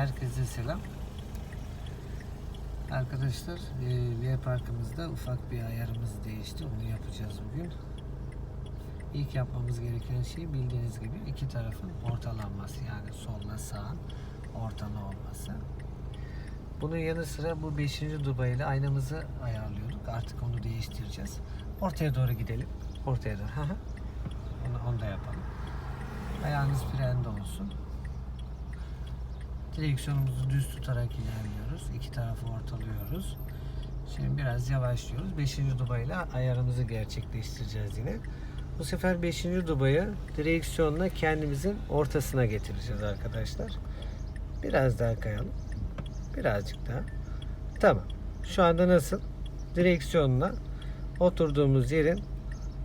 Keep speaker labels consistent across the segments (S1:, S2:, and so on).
S1: Herkese selam. Arkadaşlar, e, V parkımızda ufak bir ayarımız değişti. Onu yapacağız bugün. İlk yapmamız gereken şey bildiğiniz gibi iki tarafın ortalanması. Yani solla sağın ortalı olması. Bunun yanı sıra bu 5. Dubai ile aynamızı ayarlıyorduk. Artık onu değiştireceğiz. Ortaya doğru gidelim. Ortaya doğru. Onu, onu da yapalım. Ayağınız frende olsun. Direksiyonumuzu düz tutarak ilerliyoruz. İki tarafı ortalıyoruz. Şimdi biraz yavaşlıyoruz. 5. Dubai ile ayarımızı gerçekleştireceğiz yine. Bu sefer 5. Dubai'yi direksiyonla kendimizin ortasına getireceğiz arkadaşlar. Biraz daha kayalım. Birazcık daha. Tamam. Şu anda nasıl? Direksiyonla oturduğumuz yerin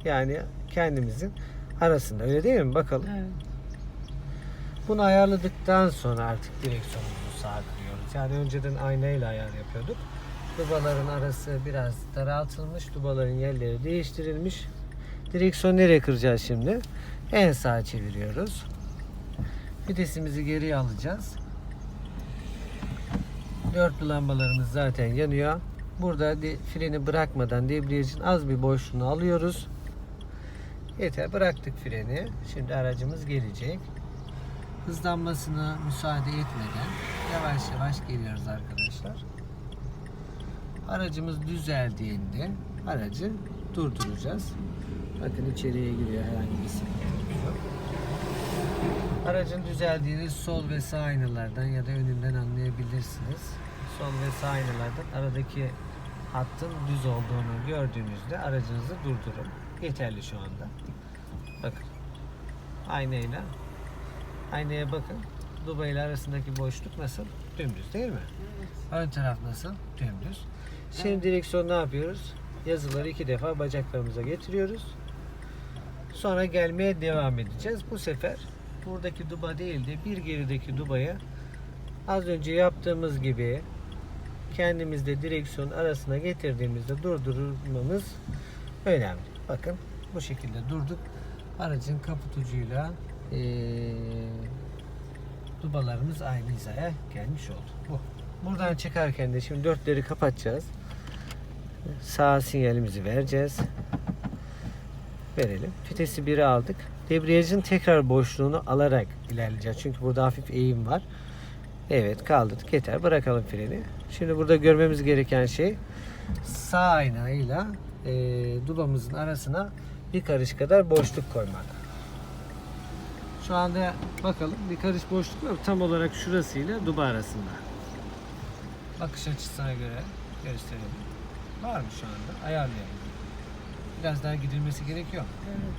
S1: yani kendimizin arasında. Öyle değil mi? Bakalım.
S2: Evet.
S1: Bunu ayarladıktan sonra artık direksiyonumuzu kırıyoruz. Yani önceden aynayla ayar yapıyorduk. Dubaların arası biraz daraltılmış. Dubaların yerleri değiştirilmiş. Direksiyon nereye kıracağız şimdi? En sağa çeviriyoruz. Vitesimizi geriye alacağız. Dörtlü lambalarımız zaten yanıyor. Burada freni bırakmadan debriyajın az bir boşluğunu alıyoruz. Yeter bıraktık freni. Şimdi aracımız gelecek hızlanmasına müsaade etmeden yavaş yavaş geliyoruz arkadaşlar. Aracımız düzeldiğinde aracı durduracağız. Bakın içeriye giriyor herhangi bir sıkıntı yok. Aracın düzeldiğini sol ve sağ aynalardan ya da önünden anlayabilirsiniz. Sol ve sağ aynalardan aradaki hattın düz olduğunu gördüğünüzde aracınızı durdurun. Yeterli şu anda. Bakın. Aynayla Aynaya bakın. Dubai ile arasındaki boşluk nasıl? Dümdüz değil mi? Ön taraf nasıl? Dümdüz. Şimdi direksiyon ne yapıyoruz? Yazıları iki defa bacaklarımıza getiriyoruz. Sonra gelmeye devam edeceğiz. Bu sefer buradaki duba değil de bir gerideki dubaya az önce yaptığımız gibi kendimizde direksiyon arasına getirdiğimizde durdurmamız önemli. Bakın bu şekilde durduk. Aracın kaput ucuyla eee, dubalarımız aynı hizaya gelmiş oldu. Bu. Buradan çıkarken de şimdi dörtleri kapatacağız. Sağ sinyalimizi vereceğiz. Verelim. Vitesi 1'e aldık. Debriyajın tekrar boşluğunu alarak ilerleyeceğiz. Çünkü burada hafif eğim var. Evet kaldırdık. Yeter. Bırakalım freni. Şimdi burada görmemiz gereken şey sağ aynayla eee dubamızın arasına bir karış kadar boşluk koymak. Şu anda bakalım bir karış boşluk var. Tam olarak şurasıyla duba arasında. Bakış açısına göre gösterelim. Var mı şu anda? Ayarlayalım. Biraz daha gidilmesi gerekiyor.
S2: Evet.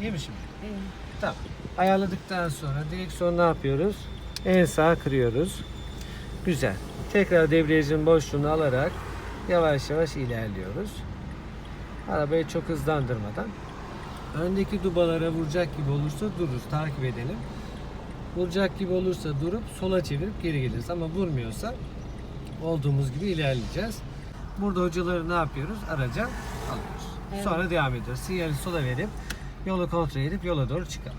S1: İyi mi şimdi?
S2: evet.
S1: Tamam. Ayarladıktan sonra direksiyon ne yapıyoruz? En sağa kırıyoruz. Güzel. Tekrar debriyajın boşluğunu alarak yavaş yavaş ilerliyoruz. Arabayı çok hızlandırmadan. Öndeki dubalara vuracak gibi olursa dururuz. Takip edelim. Vuracak gibi olursa durup sola çevirip geri geliriz. Ama vurmuyorsa olduğumuz gibi ilerleyeceğiz. Burada hocaları ne yapıyoruz? Araca alıyoruz.
S2: Evet.
S1: Sonra devam ediyoruz. Sinyali sola verip yolu kontrol edip yola doğru çıkalım.